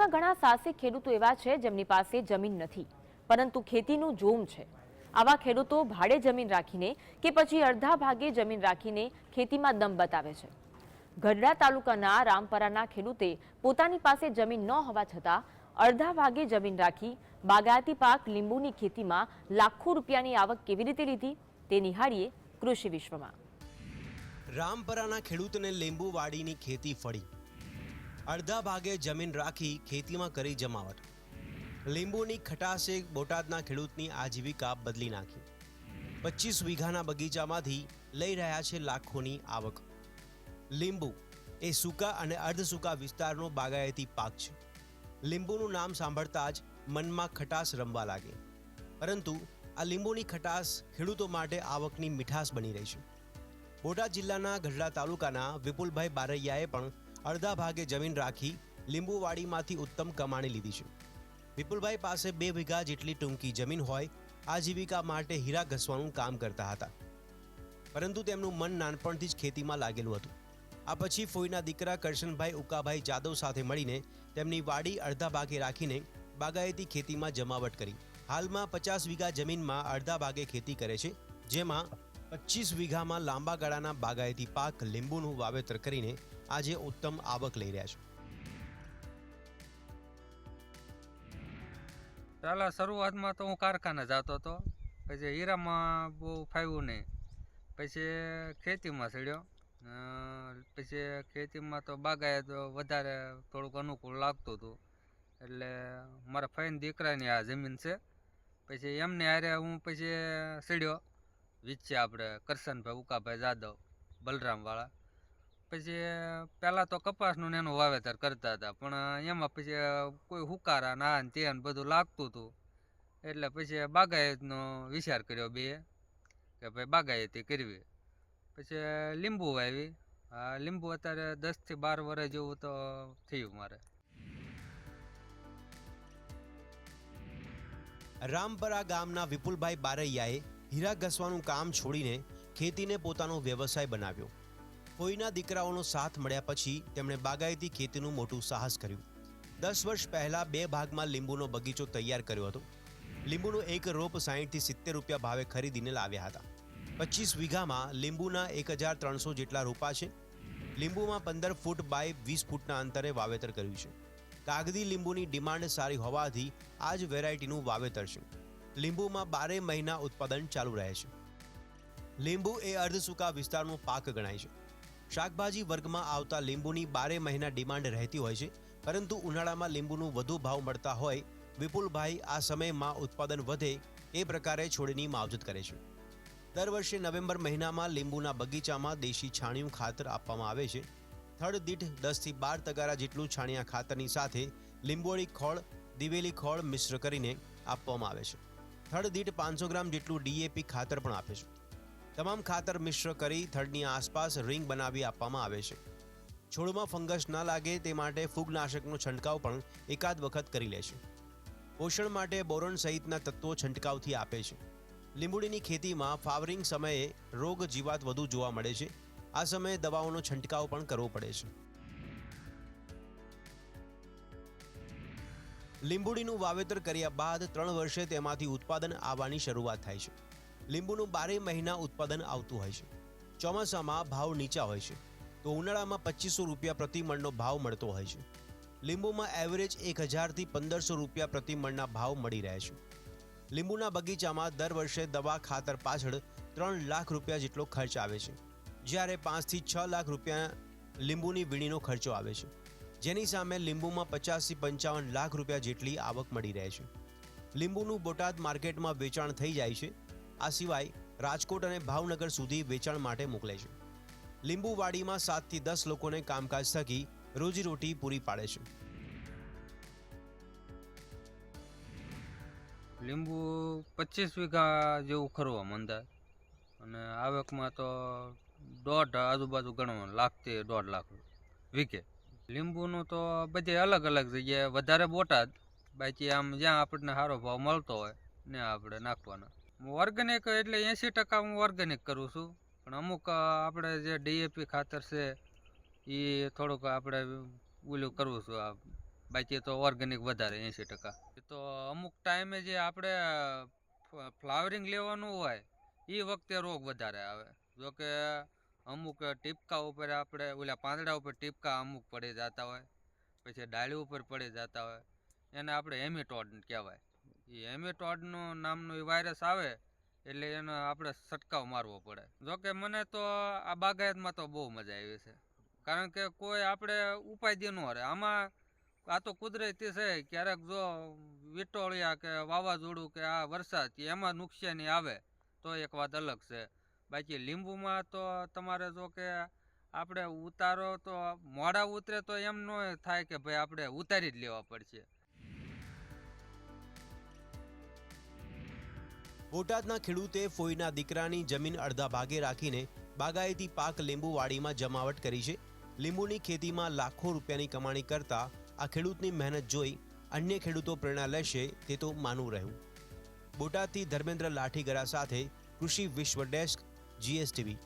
ગુજરાતમાં ઘણા સાહસિક ખેડૂતો એવા છે જેમની પાસે જમીન નથી, પરંતુ ખેતીનું જોમ છે. આવા ખેડૂતો ભાડે જમીન રાખીને કે પછી અડધા ભાગે જમીન રાખીને ખેતીમાં દમ બતાવે છે. ગઢડા તાલુકાના રામપરાના ખેડૂતે પોતાની પાસે જમીન ન હોવા છતાં અડધા ભાગે જમીન રાખી બાગાયતી પાક લીંબુની ખેતીમાં લાખો રૂપિયાની આવક કેવી રીતે લીધી તે નિહાળીએ કૃષિ વિશ્વમાં. રામપરાના ખેડૂતને લીંબુ વાડીની ખેતી ફળી. અડધા ભાગે જમીન રાખી ખેતીમાં કરી જમાવટ. લીંબુની ખટાશે બોટાદના ખેડૂતની આજીવિકા બદલી નાખી. પચીસ વીઘાના બગીચામાંથી લઈ રહ્યા છે લાખોની આવક. લીંબુ એ સૂકા અને અર્ધ સૂકા વિસ્તારનો બાગાયતી પાક છે. લીંબુનું નામ સાંભળતા જ મનમાં ખટાશ રમવા લાગે. પરંતુ આ લીંબુની ખટાશ ખેડૂતો માટે આવકની મીઠાશ બની રહી છે. બોટાદ જિલ્લાના ગઢડા તાલુકાના વિપુલભાઈ બારૈયાએ પણ અડધા ભાગે જમીન રાખી લીંબુવાડીમાંથી ઉત્તમ કમાણી લીધી છે. વિપુલભાઈ પાસે બે વીઘા જેટલી ટૂંકી જમીન હોય, આજીવિકા માટે હીરા ઘસવાનું કામ કરતા હતા. પરંતુ તેમનું મન નાનપણથી જ ખેતીમાં લાગેલું હતું. આ પછી ફોઈના દીકરા કરશનભાઈ ઉકાભાઈ જાદવ સાથે મળીને તેમની વાડી અડધા ભાગે રાખીને બાગાયતી ખેતીમાં જમાવટ કરી. હાલમાં પચાસ વીઘા જમીનમાં અડધા ભાગે ખેતી કરે છે, જેમાં પચીસ વીઘામાં લાંબા ગાળાના બાગાયતી પાક લીંબુનું વાવેતર કરીને આજે ઉત્તમ આવક લઈ રહ્યા છે. પહેલાં શરૂઆતમાં તો હું કારખાને જતો હતો. પછી હીરામાં બહુ ફાવ્યું નહીં. પછી ખેતીમાં ચડ્યો પછી ખેતીમાં તો બાગાયત વધારે થોડુંક અનુકૂળ લાગતું હતું. એટલે મારા ફઈન દીકરાની આ જમીન છે. પછી એમને હારે હું પછી ચડ્યો વિચે આપણે કરશનભાઈ, ઉકાભાઈ, જાદવ, બલરામવાળા. પછી પહેલાં તો કપાસનું એનું વાવેતર કરતા હતા. પણ એમાં પછી કોઈ હુકારા ના ને તે બધું લાગતું હતું. એટલે પછી બાગાયતનો વિચાર કર્યો બે, કે ભાઈ બાગાયતી કરવી. પછી લીંબુ વાવી. લીંબુ અત્યારે દસથી બાર વર્ષ જેવું તો થયું મારે. રામપરા ગામના વિપુલભાઈ બારૈયાએ હીરા ઘસવાનું કામ છોડીને ખેતીને પોતાનો વ્યવસાય બનાવ્યો. કોઈના દીકરાઓનો સાથ મળ્યા પછી તેમણે બાગાયતી ખેતીનું મોટું સાહસ કર્યું. દસ વર્ષ પહેલાં બે ભાગમાં લીંબુનો બગીચો તૈયાર કર્યો હતો. લીંબુનો એક રોપ સાહીઠથી સિત્તેર રૂપિયા ભાવે ખરીદીને લાવ્યા હતા. પચીસ વીઘામાં લીંબુના એક હજાર ત્રણસો જેટલા રોપા છે. લીંબુમાં પંદર ફૂટ બાય વીસ ફૂટના અંતરે વાવેતર કર્યું છે. કાગદી લીંબુની ડિમાન્ડ સારી હોવાથી આ જ વેરાયટીનું વાવેતર છે. લીંબુમાં બારે મહિના ઉત્પાદન ચાલુ રહે છે. લીંબુ એ અર્ધ સૂકા વિસ્તારનો પાક ગણાય છે. શાકભાજી વર્ગમાં આવતા લીંબુની બારે મહિના ડિમાન્ડ રહેતી હોય છે, પરંતુ ઉનાળામાં લીંબુનું વધુ ભાવ મળતા હોય, વિપુલભાઈ આ સમયમાં ઉત્પાદન વધે એ પ્રકારે છોડની માવજત કરે છે. દર વર્ષે નવેમ્બર મહિનામાં લીંબુના બગીચામાં દેશી છાણિયું ખાતર આપવામાં આવે છે. થડ દીઠ દસથી બાર તગારા જેટલું છાણિયા ખાતરની સાથે લીંબોળી ખોળ, દિવેલી ખોળ મિશ્ર કરીને આપવામાં આવે છે. થડ દીઠ પાંચસો ગ્રામ જેટલું ડીએપી ખાતર પણ આપે છે. તમામ ખાતર મિશ્ર કરી થડની આસપાસ રિંગ બનાવી આપવામાં આવે છે. છોડમાં ફંગસ ન લાગે તે માટે ફૂગનાશકનો છંટકાવ પણ એકાદ વખત કરી લે છે. પોષણ માટે બોરોન સહિતના તત્વો છંટકાવથી આપે છે. લીંબુડીની ખેતીમાં ફાવરિંગ સમયે રોગ જીવાત વધુ જોવા મળે છે. આ સમયે દવાઓનો છંટકાવ પણ કરવો પડે છે. લીંબુડીનું વાવેતર કર્યા બાદ ત્રણ વર્ષે તેમાંથી ઉત્પાદન આવવાની શરૂઆત થાય છે. લીંબુનું બારે મહિના ઉત્પાદન આવતું હોય છે. ચોમાસામાં ભાવ નીચા હોય છે. તો ઉનાળામાં પચીસો રૂપિયા પ્રતિ મણનો ભાવ મળતો હોય છે. લીંબુમાં એવરેજ એક હજારથી પંદરસો રૂપિયા પ્રતિ મણના ભાવ મળી રહે છે. લીંબુના બગીચામાં દર વર્ષે દવા ખાતર પાછળ ત્રણ લાખ રૂપિયા જેટલો ખર્ચ આવે છે. જ્યારે પાંચથી છ લાખ રૂપિયા લીંબુની વીણીનો ખર્ચો આવે છે. જેની સામે લીંબુમાં પચાસથી પંચાવન લાખ રૂપિયા જેટલી આવક મળી રહે છે. લીંબુનું બોટાદ માર્કેટમાં વેચાણ થઈ જાય છે. આ સિવાય રાજકોટ અને ભાવનગર સુધી વેચાણ માટે મોકલે છે. લીંબુવાડીમાં સાતથી દસ લોકોને કામકાજ થકી રોજીરોટી પૂરી પાડે છે. લીંબુ પચીસ વીઘા જેવું ખરવા મંદાય અને આવકમાં તો દોઢ આજુબાજુ ગણવાનું લાખથી દોઢ લાખ વીઘે. લીંબુનું તો બધી અલગ અલગ જગ્યાએ વધારે બોટાદ. બાકી આમ જ્યાં આપણને સારો ભાવ મળતો હોય ને આપણે નાખવાના. ઓર્ગેનિક એટલે એંસી ટકા હું ઓર્ગેનિક કરું છું. પણ અમુક આપણે જે ડીએપી ખાતર છે, એ થોડુંક આપણે ઓલું કરવું છું, આ બાકી તો ઓર્ગેનિક વધારે એંસી ટકા. તો અમુક ટાઈમે જે આપણે ફ્લાવરિંગ લેવાનું હોય, એ વખતે રોગ વધારે આવે. જોકે અમુક ટીપકા ઉપર આપણે, ઓલા પાંદડા ઉપર ટીપકા અમુક પડી જતા હોય, પછી ડાળી ઉપર પડી જતા હોય, એને આપણે હેમિટોડ કહેવાય. એ હેમેટોડનું નામનું એ વાયરસ આવે, એટલે એનો આપણે છટકાવ મારવો પડે. જોકે મને તો આ બાગાયતમાં તો બહુ મજા આવી છે. કારણ કે કોઈ આપણે ઉપાય ન રહે આમાં આ તો કુદરતી છે, ક્યારેક જો વિટોળિયા કે વાવાઝોડું કે આ વરસાદ એમાં નુકસાની આવે, તો એક વાત અલગ છે. બાકી લીંબુમાં તો તમારે જો કે આપણે ઉતારો તો મોડા ઉતરે તો એમ ન થાય કે ભાઈ આપણે ઉતારી જ લેવા પડશે. બોટાદના ખેડૂતે ફોઈના દીકરાની જમીન અડધા ભાગે રાખીને બાગાયતી પાક લીંબુવાડીમાં જમાવટ કરી છે. લીંબુની ખેતીમાં લાખો રૂપિયાની કમાણી કરતા આ ખેડૂતની મહેનત જોઈ અન્ય ખેડૂતો પ્રેરણા લેશે તે તો માનવું રહ્યું. બોટાદથી ધર્મેન્દ્ર લાઠીગરા સાથે કૃષિ વિશ્વ ડેસ્ક, જીએસટીવી.